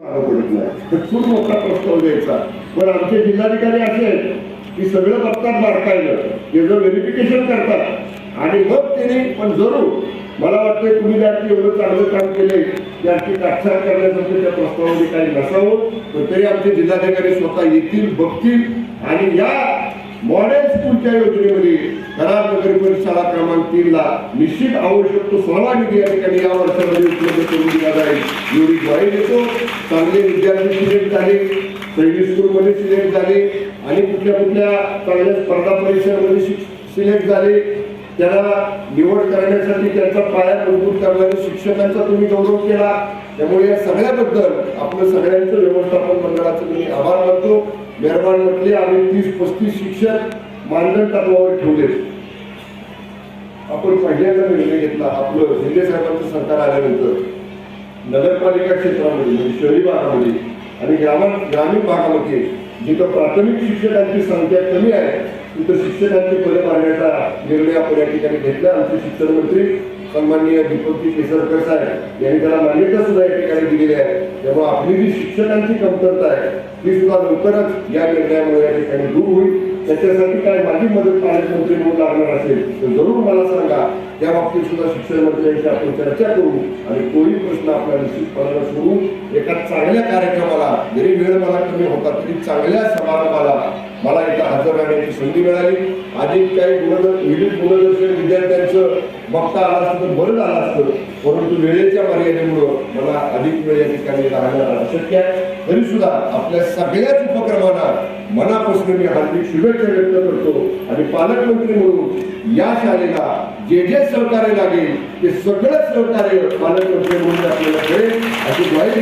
तर खूप मोठा प्रस्ताव द्यायचा पण आमचे जिल्हाधिकारी असे आहेत की सगळं बघतात बारकाईनं त्याचं व्हेरिफिकेशन करतात. आणि मग त्याने पण जरूर मला वाटतं तुम्ही त्याची एवढं चांगलं काम केले त्याची काटछाट करण्यासाठी त्या प्रस्तावामध्ये काही नसावं पण तरी आमचे जिल्हाधिकारी स्वतः येतील बघतील आणि या मॉडेल स्कूलच्या योजनेमध्ये कराड नगर परिषद क्रमांक तीन ला निश्चित आवश्यक तो सोळा निधी या ठिकाणी या वर्षामध्ये उपलब्ध करून दिला जाईल. एवढी ग्वाही देतो. चांगले विद्यार्थी सिलेक्ट झाले सैनिक स्कूलमध्ये सिलेक्ट झाले आणि कुठल्या कुठल्या चांगल्या स्पर्धा परीक्षांमध्ये सिलेक्ट झाले. त्याला निवड करण्यासाठी त्यांचा पाया मजबूत करणाऱ्या शिक्षकांचा तुम्ही गौरव केला. त्यामुळे या सगळ्याबद्दल आपलं सगळ्यांचं व्यवस्थापन मंडळाचं मी आभार मानतो. मेहरबान म्हटले आम्ही तीस पस्तीस शिक्षक मानधन तत्वावर ठेवले. आपण पहिल्यांदा निर्णय घेतला आपलं शिंदे साहेबांचं सरकार आल्यानंतर. नगरपालिका क्षेत्रामध्ये म्हणजे शहरी भागामध्ये आणि ग्रामा ग्रामीण भागामध्ये जिथं प्राथमिक शिक्षकांची संख्या कमी आहे तिथं शिक्षकांचे पद पाडण्याचा निर्णय आपण या ठिकाणी घेतला. आमचे शिक्षण मंत्री सन्माननीय दीपकजी केसरकर साहेब यांनी त्याला मान्यता सुद्धा या ठिकाणी दिलेली आहे. तेव्हा आपली जी शिक्षकांची कमतरता आहे ती सुद्धा लवकरच या निर्णयामुळे या ठिकाणी दूर होईल. त्याच्यासाठी काय माझी मदत पालकमंत्री म्हणून लागणार असेल तर जरूर मला सांगा. त्या बाबतीत सुद्धा शिक्षण मंत्र्यांशी आपण चर्चा करू आणि कोणी प्रश्न आपला निश्चितपणाला सोडू. एका चांगल्या कार्यक्रमाला जरी वेळ मला कमी होता तरी चांगल्या समारंभाला मला इथं हजर राहण्याची संधी मिळाली. अधिक काही गुणदर विविध गुणदर्शन विद्यार्थ्यांचं बघता आलं असतं तर बरं झालं असतं. परंतु वेळेच्या मर्यादेमुळं मला अधिक वेळ या ठिकाणी राहणं अशक्य आहे. तरी सुद्धा आपल्या सगळ्याच उपक्रमांना मनापासून मी हार्दिक शुभेच्छा व्यक्त करतो. आणि पालकमंत्री म्हणून या शाळेला जे जे सहकार्य लागेल ते सगळं सहकार्य पालकमंत्री म्हणून आपल्याला कळेल अशी ग्वाही